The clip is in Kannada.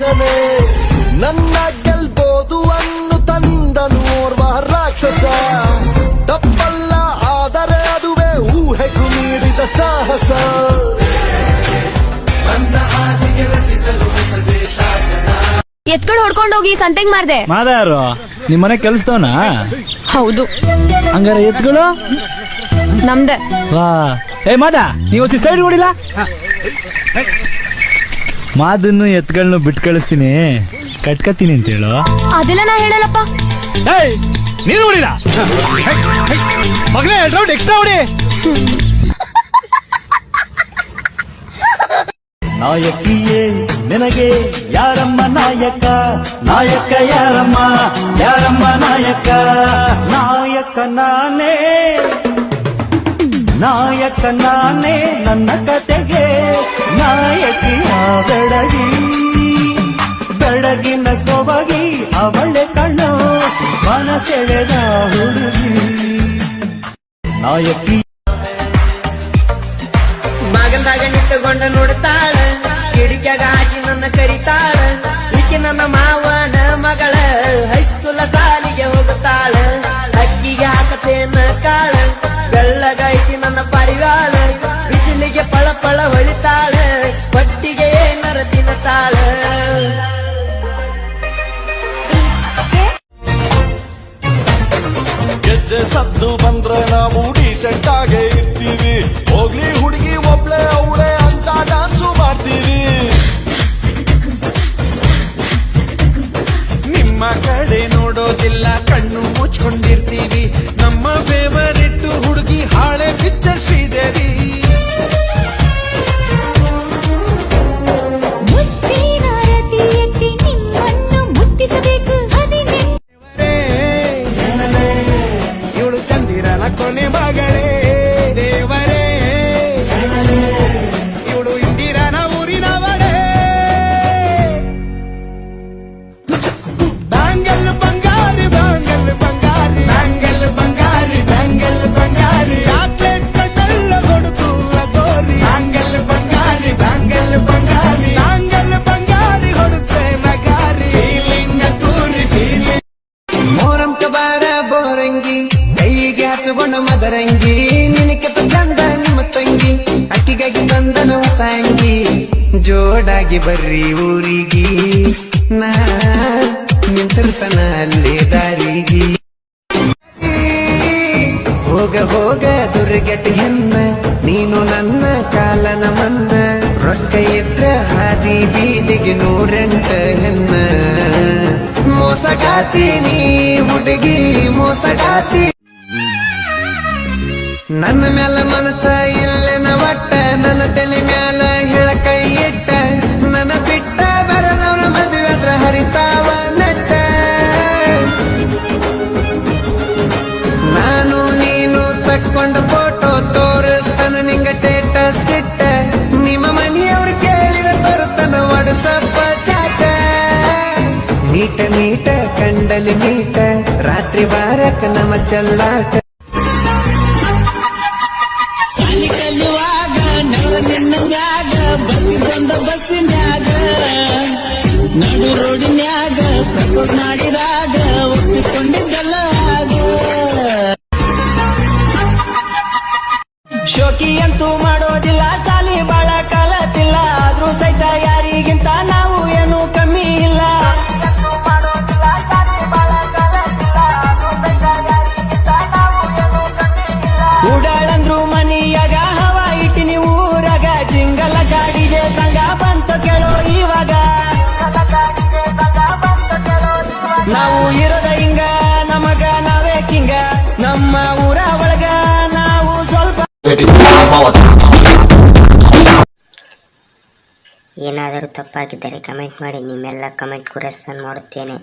ಜನೆ ನನ್ನ ಗೆಲ್ಬೋದು ಅನ್ನು ನಿಂದನು ಓರ್ವ ರಾಕ್ಷಸ. ತಪ್ಪಲ್ಲ ಆದರೆ ಅದುವೇ ಊಹೆಗೂ ಮೀರಿದ ಸಾಹಸ. ಎತ್ಕೊಂಡು ಹೊಡ್ಕೊಂಡು ಹೋಗಿ ಸಂತೆಗ್ ಮಾರ್ದೆ. ಮಾದಾರು ನಿಮ್ ಮನೆ ಕೆಲ್ಸದವನ? ಹೌದು. ಹಂಗಾರೆ ಎತ್ಗಳು ನಮ್ದೆ. ವಾ. ಏ ಮಾದ ನೀವು ಸೈಡ್ ಹೊಡಿಲ್ಲ ಮಾದನ್ನು ಎತ್ಗಳನ್ನ ಬಿಟ್ ಕಳಿಸ್ತೀನಿ. ಕಟ್ಕತೀನಿ ಅಂತ ಹೇಳು. ಅದೆಲ್ಲ ನಾ ಹೇಳಲ್ಲಪ್ಪ. ಏಯ್ ನೀನು ಹೊಡಿಲ್ಲ ಮಗನೇ ಎರಡು ರೌಂಡ್ ಎಕ್ಸ್ಟ್ರಾ ಹೊಡಿ ನಾಯಕಿಯೇ ನಿನಗೆ ಯಾರಮ್ಮ ನಾಯಕ? ನಾಯಕ ಯಾರಮ್ಮ? ಯಾರಮ್ಮ ನಾಯಕ? ನಾಯಕ ನಾನೇ. ನಾಯಕ ನಾನೇ ನನ್ನ ಕತೆಗೆ. ನಾಯಕಿಯ ಬೆಳಗಿ ಬೆಳಗಿನ ಸೊಬಗಿ ಅವಳೆ ಕಣ್ಣು. ಮನಸೆಳೆದ ಹುಡುಗಿ. ನಾಯಕಿ. ಬಾಗಲ್ದಾಗ ನಿಂತುಕೊಂಡ ನೋಡುತ್ತಾಳೆ. ಕಿಡಿಕ್ಯಾಗ ಹಾಕಿ ನನ್ನ ಕರಿತಾಳ. ಇರ್ತೀವಿ ಹೋಗ್ಲಿ ಹುಡುಗಿ, ಒಬ್ಳೆ, ಅವಳೆ ಅಂತ ಡಾನ್ಸು ಮಾಡ್ತೀವಿ. ನಿಮ್ಮ ಕಡೆ ನೋಡೋದಿಲ್ಲ, ಕಣ್ಣು ಮುಚ್ಕೊಂಡಿರ್ತೀವಿ. ನಮ್ಮ ಫೇವರಿಟ್ ಹುಡುಗಿ ಹಾಳೆ ಪಿಕ್ಚರ್ ಶ್ರೀದೇವಿ. ಜೋಡಾಗಿ ಬರ್ರಿ ಊರಿಗಿ. ನಾ ನಿಂತಿರ್ತನ ಅಲ್ಲೇ ದಾರಿಗೆ. ಹೋಗ ಹೋಗ ದುರ್ಗಟ್ಟಿ ಹೆನ್ನ ನೀನು ನನ್ನ ಕಾಲನ ಮನ್ನ ರೊಕ್ಕ ಇದ್ರ ಹಾದಿ ಬೀದಿಗೆ ನೂರೆಂಟ ಹೆನ್ನ ಮೋಸಗಾತಿ ನೀ ಹುಡುಗಿ, ಮೋಸಗಾತಿ. ನನ್ನ ಮ್ಯಾಲ ಮನಸ ಎಲ್ಲೆನ ಒಟ್ಟ ನನ್ನ ತಲೆ ಮ್ಯಾಲ ನೀಟ ನೀಟ ಕಂಡಲಿ ನೀಟ ರಾತ್ರಿ ಬಾರಕ ನಮ ಚಲ್ಲಾಟ. ಕಲಿಯುವಾಗ ನಡು ರೋಡಿನ್ಯಾಗ, ಪ್ರಪೋಸ್ ಮಾಡಿದಾಗ, ಒಪ್ಪಿಕೊಂಡಿದ್ದಲ್ಲ ಶೋಕಿ ಅಂತೂ ಮಾಡೋದಿಲ್ಲ ನಾವು ಇರದ ಹಿಂಗ ನಮಗ ನಾವೇ ಕಿಂಗ. ನಮ್ಮ ಊರ ಒಳಗ ನಾವು ಸ್ವಲ್ಪ ಏನಾದರೂ ತಪ್ಪಾಗಿದ್ದರೆ ಕಮೆಂಟ್ ಮಾಡಿ, ನಿಮ್ಮೆಲ್ಲ ಕಮೆಂಟ್ಗೂ ರೆಸ್ಪಾಂಡ್ ಮಾಡುತ್ತೇನೆ.